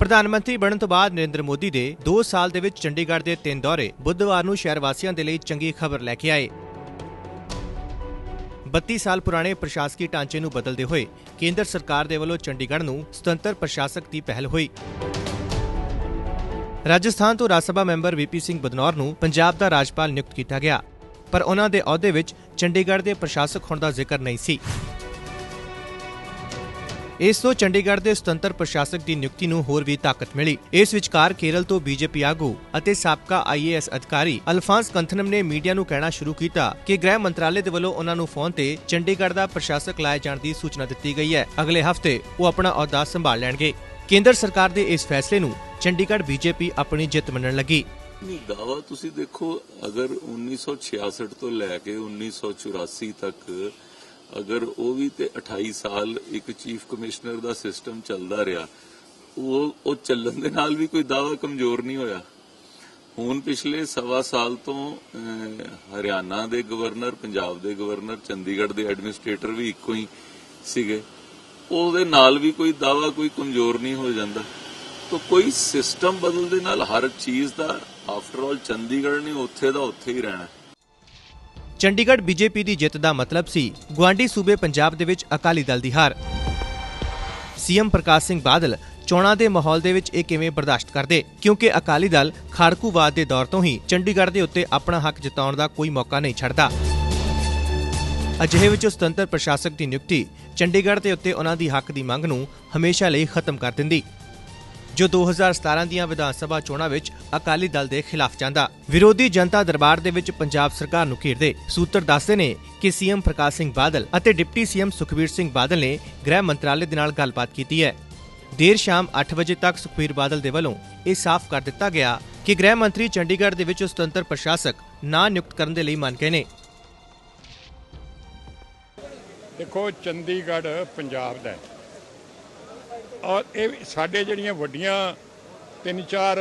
ਪ੍ਰਧਾਨ ਮੰਤਰੀ ਬਣਨ ਤੋਂ ਬਾਅਦ ਨਰਿੰਦਰ ਮੋਦੀ ਦੇ 2 ਸਾਲ ਦੇ ਵਿੱਚ ਚੰਡੀਗੜ੍ਹ ਦੇ ਤਿੰਨ ਦੌਰੇ ਬੁੱਧਵਾਰ ਨੂੰ ਸ਼ਹਿਰ ਵਾਸੀਆਂ ਦੇ ਲਈ ਚੰਗੀ ਖਬਰ ਲੈ ਕੇ ਆਏ। 32 ਸਾਲ ਪੁਰਾਣੇ ਪ੍ਰਸ਼ਾਸਕੀ ਢਾਂਚੇ ਨੂੰ ਬਦਲਦੇ ਹੋਏ ਕੇਂਦਰ ਸਰਕਾਰ ਦੇ ਵੱਲੋਂ ਚੰਡੀਗੜ੍ਹ ਨੂੰ ਸੁਤੰਤਰ ਪ੍ਰਸ਼ਾਸਕ ਦੀ ਪਹਿਲ ਹੋਈ। ਰਾਜਸਥਾਨ ਤੋਂ ਰਾਜ ਸਭਾ ਮੈਂਬਰ ਵੀਪੀ ਸਿੰਘ ਬਦਨੌਰ ਨੂੰ ਪੰਜਾਬ ਦਾ ਰਾਜਪਾਲ ਨਿਯੁਕਤ ਕੀਤਾ ਗਿਆ, ਪਰ ਉਹਨਾਂ ਦੇ ਅਹੁਦੇ ਵਿੱਚ ਚੰਡੀਗੜ੍ਹ ਦੇ ਪ੍ਰਸ਼ਾਸਕ ਹੋਣ ਦਾ ਜ਼ਿਕਰ ਨਹੀਂ ਸੀ। ਇਸ ਤੋਂ ਚੰਡੀਗੜ੍ਹ ਦੇ ਸੁਤੰਤਰ ਪ੍ਰਸ਼ਾਸਕ ਦੀ ਨਿਯੁਕਤੀ ਨੂੰ ਹੋਰ ਵੀ ਤਾਕਤ ਮਿਲੀ। ਇਸ ਵਿਚਕਾਰ ਕੇਰਲ ਤੋਂ ਬੀਜੇਪੀ ਆਗੂ ਅਤੇ ਸਾਬਕਾ ਆਈਏਐਸ ਅਧਿਕਾਰੀ ਅਲਫਾਂਸ ਕੰਥਨਮ ਨੇ ਮੀਡੀਆ ਨੂੰ ਕਹਿਣਾ ਸ਼ੁਰੂ ਕੀਤਾ ਕਿ ਗ੍ਰਹਿ ਮੰਤਰਾਲੇ ਦੇ ਵੱਲੋਂ ਉਹਨਾਂ ਨੂੰ ਫੋਨ ਤੇ ਚੰਡੀਗੜ੍ਹ ਦਾ ਪ੍ਰਸ਼ਾਸਕ ਲਾਏ ਜਾਣ ਦੀ ਸੂਚਨਾ ਦਿੱਤੀ ਗਈ ਹੈ। ਅਗਲੇ ਹਫ਼ਤੇ ਉਹ ਆਪਣਾ ਅਹੁਦਾ ਸੰਭਾਲ ਲੈਣਗੇ। ਕੇਂਦਰ ਸਰਕਾਰ ਦੇ ਇਸ ਫੈਸਲੇ ਨੂੰ ਚੰਡੀਗੜ੍ਹ ਬੀਜੇਪੀ ਆਪਣੀ ਜਿੱਤ ਮੰਨਣ ਲੱਗੀ। ਨਹੀਂ ਦਾਵਾ ਤੁਸੀਂ ਦੇਖੋ, ਅਗਰ 1966 ਤੋਂ ਲੈ ਕੇ 1984 ਤੱਕ ਅਗਰ ਉਹ ਵੀ ਤੇ 28 ਸਾਲ ਇੱਕ ਚੀਫ ਕਮਿਸ਼ਨਰ ਦਾ ਸਿਸਟਮ ਚੱਲਦਾ ਰਿਹਾ, ਉਹ ਉਹ ਚੱਲਣ ਦੇ ਨਾਲ ਵੀ ਕੋਈ ਦਾਵਾ ਕਮਜ਼ੋਰ ਨਹੀਂ ਹੋਇਆ। ਹੁਣ ਪਿਛਲੇ ਸਵਾ ਸਾਲ ਤੋਂ ਹਰਿਆਣਾ ਦੇ ਗਵਰਨਰ, ਪੰਜਾਬ ਦੇ ਗਵਰਨਰ, ਚੰਡੀਗੜ੍ਹ ਦੇ ਐਡਮਿਨਿਸਟ੍ਰੇਟਰ ਵੀ ਇੱਕੋ ਹੀ ਸੀਗੇ। ਉਹਦੇ ਨਾਲ ਵੀ ਕੋਈ ਦਾਵਾ ਕੋਈ ਕਮਜ਼ੋਰ ਨਹੀਂ ਹੋ ਜਾਂਦਾ। ਤਾਂ ਕੋਈ ਸਿਸਟਮ ਬਦਲ ਦੇ ਨਾਲ ਹਰ ਚੀਜ਼ ਦਾ ਆਫਟਰ ਆਲ ਚੰਡੀਗੜ੍ਹ ਨੇ ਉੱਥੇ ਦਾ ਉੱਥੇ ਹੀ ਰਹਿਣਾ। ਚੰਡੀਗੜ੍ਹ ਬੀਜੇਪੀ ਦੀ ਜਿੱਤ ਦਾ ਮਤਲਬ ਸੀ ਗੁਆਂਢੀ ਸੂਬੇ ਪੰਜਾਬ ਦੇ ਵਿੱਚ ਅਕਾਲੀ ਦਲ ਦੀ ਹਾਰ। ਸੀਐਮ ਪ੍ਰਕਾਸ਼ ਸਿੰਘ ਬਾਦਲ ਚੋਣਾਂ ਦੇ ਮਾਹੌਲ ਦੇ ਵਿੱਚ ਇਹ ਕਿਵੇਂ ਬਰਦਾਸ਼ਤ ਕਰਦੇ? ਕਿਉਂਕਿ ਅਕਾਲੀ ਦਲ ਖਾੜਕੂਵਾਦ ਦੇ ਦੌਰ ਤੋਂ ਹੀ ਚੰਡੀਗੜ੍ਹ ਦੇ ਉੱਤੇ ਆਪਣਾ ਹੱਕ ਜਤਾਉਣ ਦਾ ਕੋਈ ਮੌਕਾ ਨਹੀਂ ਛੱਡਦਾ। ਅਜਿਹੇ ਵਿੱਚ ਸੁਤੰਤਰ ਪ੍ਰਸ਼ਾਸਕ ਦੀ ਨਿਯੁਕਤੀ ਚੰਡੀਗੜ੍ਹ ਦੇ ਉੱਤੇ ਉਹਨਾਂ ਦੀ ਹੱਕ ਦੀ ਮੰਗ ਨੂੰ ਹਮੇਸ਼ਾ ਲਈ ਖਤਮ ਕਰ ਦਿੰਦੀ। ਜੋ 2017 ਦੀਆਂ ਵਿਧਾਨ ਸਭਾ ਚੋਣਾਂ ਵਿੱਚ ਅਕਾਲੀ ਦਲ ਦੇ ਖਿਲਾਫ ਜਾਂਦਾ। ਵਿਰੋਧੀ ਜਨਤਾ ਦਰਬਾਰ ਦੇ ਵਿੱਚ ਪੰਜਾਬ ਸਰਕਾਰ ਨੂੰ ਘੇਰਦੇ ਸੂਤਰ ਦੱਸਦੇ ਨੇ ਕਿ ਸੀਐਮ ਪ੍ਰਕਾਸ਼ ਸਿੰਘ ਬਾਦਲ ਅਤੇ ਡਿਪਟੀ ਸੀਐਮ ਸੁਖਬੀਰ ਸਿੰਘ ਬਾਦਲ ਨੇ ਗ੍ਰਹਿ ਮੰਤਰਾਲੇ ਦੇ ਨਾਲ ਗੱਲਬਾਤ ਕੀਤੀ ਹੈ। ਦੇਰ ਸ਼ਾਮ 8 ਵਜੇ ਤੱਕ ਸੁਖਬੀਰ ਬਾਦਲ ਦੇ ਵੱਲੋਂ ਇਹ ਸਾਫ਼ ਕਰ ਦਿੱਤਾ ਗਿਆ ਕਿ ਗ੍ਰਹਿ ਮੰਤਰੀ ਚੰਡੀਗੜ੍ਹ ਦੇ ਵਿੱਚ ਸੁਤੰਤਰ ਪ੍ਰਸ਼ਾਸਕ ਨਾ ਨਿਯੁਕਤ ਕਰਨ ਦੇ ਲਈ ਮੰਨ ਗਏ ਨੇ। ਦੇਖੋ, ਚੰਡੀਗੜ੍ਹ ਪੰਜਾਬ ਦਾ ਹੈ। ਔਰ ਇਹ ਵੀ ਸਾਡੇ ਜਿਹੜੀਆਂ ਵੱਡੀਆਂ ਤਿੰਨ ਚਾਰ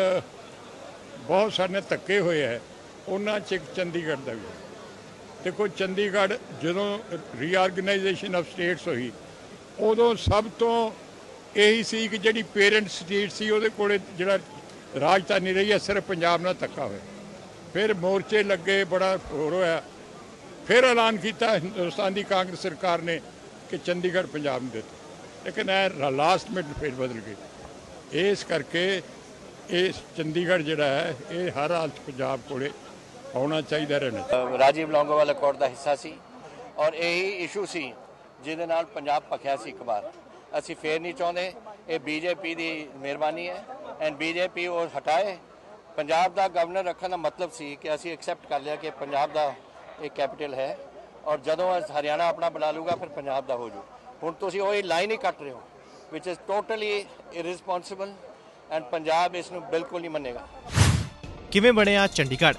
ਬਹੁਤ ਸਾਰੇ ਧੱਕੇ ਹੋਏ ਹੈ, ਉਹਨਾਂ ਚ ਇੱਕ ਚੰਡੀਗੜ੍ਹ ਦਾ ਵੀ ਹੈ। ਦੇਖੋ ਚੰਡੀਗੜ੍ਹ ਜਦੋਂ ਰੀਆਰਗੇਨਾਈਜੇਸ਼ਨ ਆਫ ਸਟੇਟਸ ਹੋਈ, ਉਦੋਂ ਸਭ ਤੋਂ ਇਹੀ ਸੀ ਕਿ ਜਿਹੜੀ ਪੇਰੈਂਟ ਸਟੇਟ ਸੀ, ਉਹਦੇ ਕੋਲੇ ਜਿਹੜਾ ਰਾਜਧਾਨੀ ਰਹੀ ਹੈ, ਸਿਰਫ ਪੰਜਾਬ ਨਾਲ ਧੱਕਾ ਹੋਇਆ। ਫਿਰ ਮੋਰਚੇ ਲੱਗੇ, ਬੜਾ ਹੋਰ ਹੋਇਆ। ਫਿਰ ਐਲਾਨ ਕੀਤਾ ਹਿੰਦੁਸਤਾਨ ਦੀ ਕਾਂਗਰਸ ਸਰਕਾਰ ਨੇ ਕਿ ਚੰਡੀਗੜ੍ਹ ਪੰਜਾਬ ਨੂੰ ਦਿੱਤਾ। ਲੇਕਿਨ ਇਹ ਲਾਸਟ ਮਿੰਟ ਫਿਰ ਬਦਲ ਗਈ। ਇਸ ਕਰਕੇ ਇਹ ਚੰਡੀਗੜ੍ਹ ਜਿਹੜਾ ਹੈ, ਇਹ ਹਰ ਹਾਲਤ 'ਚ ਪੰਜਾਬ ਕੋਲੇ ਆਉਣਾ ਚਾਹੀਦਾ ਰਹਿਣਾ। ਰਾਜੀਵ ਲੌਂਗੋਵਾਲ ਅਕੋਰਡ ਦਾ ਹਿੱਸਾ ਸੀ ਔਰ ਇਹੀ ਇਸ਼ੂ ਸੀ ਜਿਹਦੇ ਨਾਲ ਪੰਜਾਬ ਭਖਿਆ ਸੀ ਇੱਕ ਵਾਰ। ਅਸੀਂ ਫੇਰ ਨਹੀਂ ਚਾਹੁੰਦੇ, ਇਹ ਬੀਜੇਪੀ ਦੀ ਮਿਹਰਬਾਨੀ ਹੈ ਐਂਡ ਬੀਜੇਪੀ ਉਹ ਹਟਾਏ। ਪੰਜਾਬ ਦਾ ਗਵਰਨਰ ਰੱਖਣ ਦਾ ਮਤਲਬ ਸੀ ਕਿ ਅਸੀਂ ਐਕਸੈਪਟ ਕਰ ਲਿਆ ਕਿ ਪੰਜਾਬ ਦਾ ਇਹ ਕੈਪੀਟਲ ਹੈ ਔਰ ਜਦੋਂ ਇਹ ਹਰਿਆਣਾ ਆਪਣਾ ਬਣਾ ਲੂਗਾ ਫਿਰ ਪੰਜਾਬ ਦਾ ਹੋ ਜੂ। ਹੁਣ ਤੁਸੀਂ ਉਹ ਲਾਈਨ ਹੀ ਕੱਟ ਰਹੇ ਹੋ which is totally irresponsible and Punjab ਇਸ ਨੂੰ ਬਿਲਕੁਲ ਨਹੀਂ ਮੰਨੇਗਾ। ਕਿਵੇਂ ਬਣਿਆ ਚੰਡੀਗੜ੍ਹ?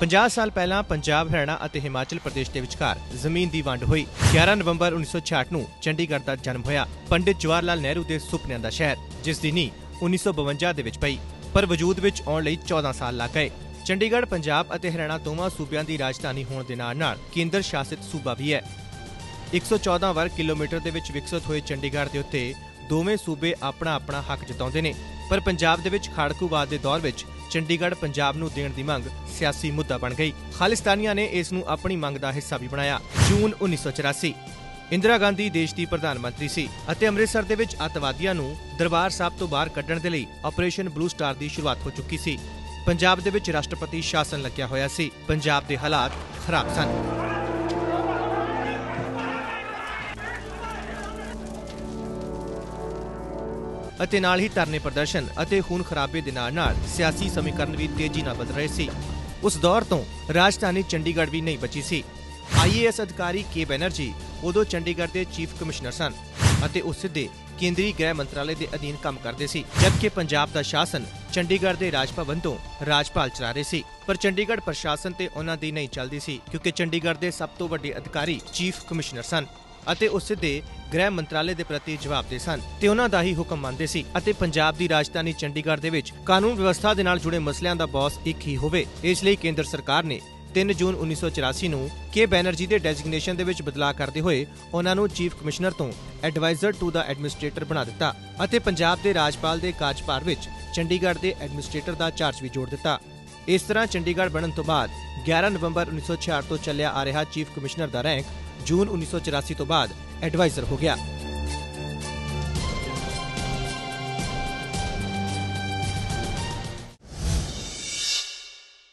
50 ਸਾਲ ਪਹਿਲਾਂ ਪੰਜਾਬ, ਹਰਿਆਣਾ ਅਤੇ ਹਿਮਾਚਲ ਪ੍ਰਦੇਸ਼ ਦੇ ਵਿਚਕਾਰ ਜ਼ਮੀਨ ਦੀ ਵੰਡ ਹੋਈ। 11 ਨਵੰਬਰ 1966 ਨੂੰ ਚੰਡੀਗੜ੍ਹ ਦਾ ਜਨਮ ਹੋਇਆ ਪੰਡਿਤ ਜਵਾਹਰ ਲਾਲ ਨਹਿਰੂ ਦੇ ਸੁਪਨਿਆਂ ਦਾ ਸ਼ਹਿਰ, ਜਿਸ ਦੀ ਨੀਂਹ 1952 ਦੇ ਵਿੱਚ ਪਈ, ਪਰ ਵਜੂਦ ਵਿੱਚ ਆਉਣ ਲਈ 14 ਸਾਲ ਲੱਗ ਗਏ। ਚੰਡੀਗੜ੍ਹ, ਪੰਜਾਬ ਅਤੇ ਹਰਿਆਣਾ ਦੋਵਾਂ ਸੂਬਿਆਂ ਦੀ ਰਾਜਧਾਨੀ ਹੋਣ ਦੇ ਨਾਲ-ਨਾਲ ਕੇਂਦਰ ਸ਼ਾਸਿਤ ਸੂਬਾ ਵੀ ਹੈ। 114 ਵਰਗ ਕਿਲੋਮੀਟਰ ਦੇ ਵਿੱਚ ਵਿਕਸਿਤ ਹੋਏ ਚੰਡੀਗੜ੍ਹ ਦੇ ਉੱਤੇ ਦੋਵੇਂ ਸੂਬੇ ਆਪਣਾ ਆਪਣਾ ਹੱਕ ਜਤਾਉਂਦੇ ਨੇ। ਪਰ ਪੰਜਾਬ ਦੇ ਵਿੱਚ ਖਾੜਕੂਵਾਦ ਦੇ ਦੌਰ ਵਿੱਚ ਚੰਡੀਗੜ੍ਹ ਪੰਜਾਬ ਨੂੰ ਦੇਣ ਦੀ ਮੰਗ ਸਿਆਸੀ ਮੁੱਦਾ ਬਣ ਗਈ। ਖਾਲਿਸਤਾਨੀਆਂ ਨੇ ਇਸ ਨੂੰ ਆਪਣੀ ਮੰਗ ਦਾ ਹਿੱਸਾ ਵੀ ਬਣਾਇਆ। ਜੂਨ 1984 ਇੰਦਰਾ ਗਾਂਧੀ ਦੇਸ਼ ਦੀ ਪ੍ਰਧਾਨ ਮੰਤਰੀ ਸੀ ਅਤੇ ਅੰਮ੍ਰਿਤਸਰ ਦੇ ਵਿੱਚ ਅੱਤਵਾਦੀਆਂ ਨੂੰ ਦਰਬਾਰ ਸਾਹਿਬ ਤੋਂ ਬਾਹਰ ਕੱਢਣ ਦੇ ਲਈ ਆਪਰੇਸ਼ਨ ਬਲੂ ਸਟਾਰ ਦੀ ਸ਼ੁਰੂਆਤ ਹੋ ਚੁੱਕੀ ਸੀ। ਪੰਜਾਬ ਦੇ ਵਿੱਚ ਰਾਸ਼ਟਰਪਤੀ ਸ਼ਾਸਨ ਲੱਗਿਆ ਹੋਇਆ ਸੀ। ਪੰਜਾਬ ਦੇ ਹਾਲਾਤ ਖਰਾਬ ਸਨ। ਅਤੇ ਨਾਲ ਹੀ ਧਰਨੇ ਪ੍ਰਦਰਸ਼ਨ ਅਤੇ ਖੂਨ ਖਰਾਬੇ ਦੇ ਨਾਲ ਨਾਲ ਸਿਆਸੀ ਸਮੀਕਰਨ ਵੀ ਤੇਜ਼ੀ ਨਾਲ ਬਦਲ ਰਹੇ ਸੀ। ਉਸ ਦੌਰ ਤੋਂ ਰਾਜਧਾਨੀ ਚੰਡੀਗੜ੍ਹ ਵੀ ਨਹੀਂ ਬਚੀ ਸੀ। ਆਈਏਐਸ ਅਧਿਕਾਰੀ ਕੇ ਬੈਨਰਜੀ ਉਦੋਂ ਚੰਡੀਗੜ੍ਹ ਦੇ ਚੀਫ ਕਮਿਸ਼ਨਰ ਸਨ ਅਤੇ ਉਹ ਸਿੱਧੇ ਕੇਂਦਰੀ ਗ੍ਰਹਿ ਮੰਤਰਾਲੇ ਦੇ ਅਧੀਨ ਕੰਮ ਕਰਦੇ ਸੀ, ਜਦਕਿ ਪੰਜਾਬ ਦਾ ਸ਼ਾਸਨ ਚੰਡੀਗੜ੍ਹ ਦੇ ਰਾਜ ਭਵਨ ਤੋਂ ਰਾਜਪਾਲ ਚਲਾ ਰਹੇ ਸੀ। ਪਰ ਚੰਡੀਗੜ੍ਹ ਪ੍ਰਸ਼ਾਸਨ ਤੇ ਉਹਨਾਂ ਦੀ ਨਹੀਂ ਚੱਲਦੀ ਸੀ, ਕਿਉਂਕਿ ਚੰਡੀਗੜ੍ਹ ਦੇ ਸਭ ਤੋਂ ਵੱਡੇ ਅਧਿਕਾਰੀ ਚੀਫ ਕਮਿਸ਼ਨਰ ਸਨ। ਅਤੇ ਉਹ ਸਿੱਧੇ ਗ੍ਰਹਿ ਮੰਤਰਾਲੇ ਦੇ ਪ੍ਰਤੀ ਜਵਾਬਦੇ ਸਨ। ਤੇ ਉਹਨਾਂ ਦਾ ਹੀ ਹੁਕਮ ਮੰਨਦੇ ਸੀ ਅਤੇ ਪੰਜਾਬ ਦੀ ਰਾਜਧਾਨੀ ਚੰਡੀਗੜ੍ਹ ਦੇ ਵਿੱਚ ਕਾਨੂੰਨ ਵਿਵਸਥਾ ਦੇ ਨਾਲ ਜੁੜੇ ਮਸਲਿਆਂ ਦਾ ਬੌਸ ਇੱਕ ਹੀ ਹੋਵੇ, ਇਸ ਲਈ ਕੇਂਦਰ ਸਰਕਾਰ ਨੇ 3 ਜੂਨ 1984 ਨੂੰ ਕੇ ਬੈਨਰਜੀ ਦੇ ਡੈਜ਼ਿਗਨੇਸ਼ਨ ਦੇ ਵਿੱਚ ਬਦਲਾਅ ਕਰਦੇ ਹੋਏ ਉਹਨਾਂ ਨੂੰ ਚੀਫ ਕਮਿਸ਼ਨਰ ਤੋਂ ਐਡਵਾਈਜ਼ਰ ਟੂ ਦਾ ਐਡਮਿਨਿਸਟ੍ਰੇਟਰ ਬਣਾ ਦਿੱਤਾ ਅਤੇ ਪੰਜਾਬ ਦੇ ਰਾਜਪਾਲ ਦੇ ਕਾਰਜਭਾਰ ਵਿੱਚ ਚੰਡੀਗੜ੍ਹ ਦੇ ਐਡਮਿਨਿਸਟ੍ਰੇਟਰ ਦਾ ਚਾਰਜ ਵੀ ਜੋੜ ਦਿੱਤਾ। ਇਸ ਤਰ੍ਹਾਂ ਚੰਡੀਗੜ੍ਹ ਬਣਨ ਤੋਂ ਬਾਅਦ 11 ਨਵੰਬਰ 1966 ਤੋਂ ਚੱਲਿਆ ਆ ਰਿਹਾ ਚੀਫ ਕਮਿਸ਼ਨਰ ਦਾ ਰੈਂਕ ਜੂਨ 1984 ਤੋਂ ਬਾਅਦ ਐਡਵਾਈਜ਼ਰ ਹੋ ਗਿਆ।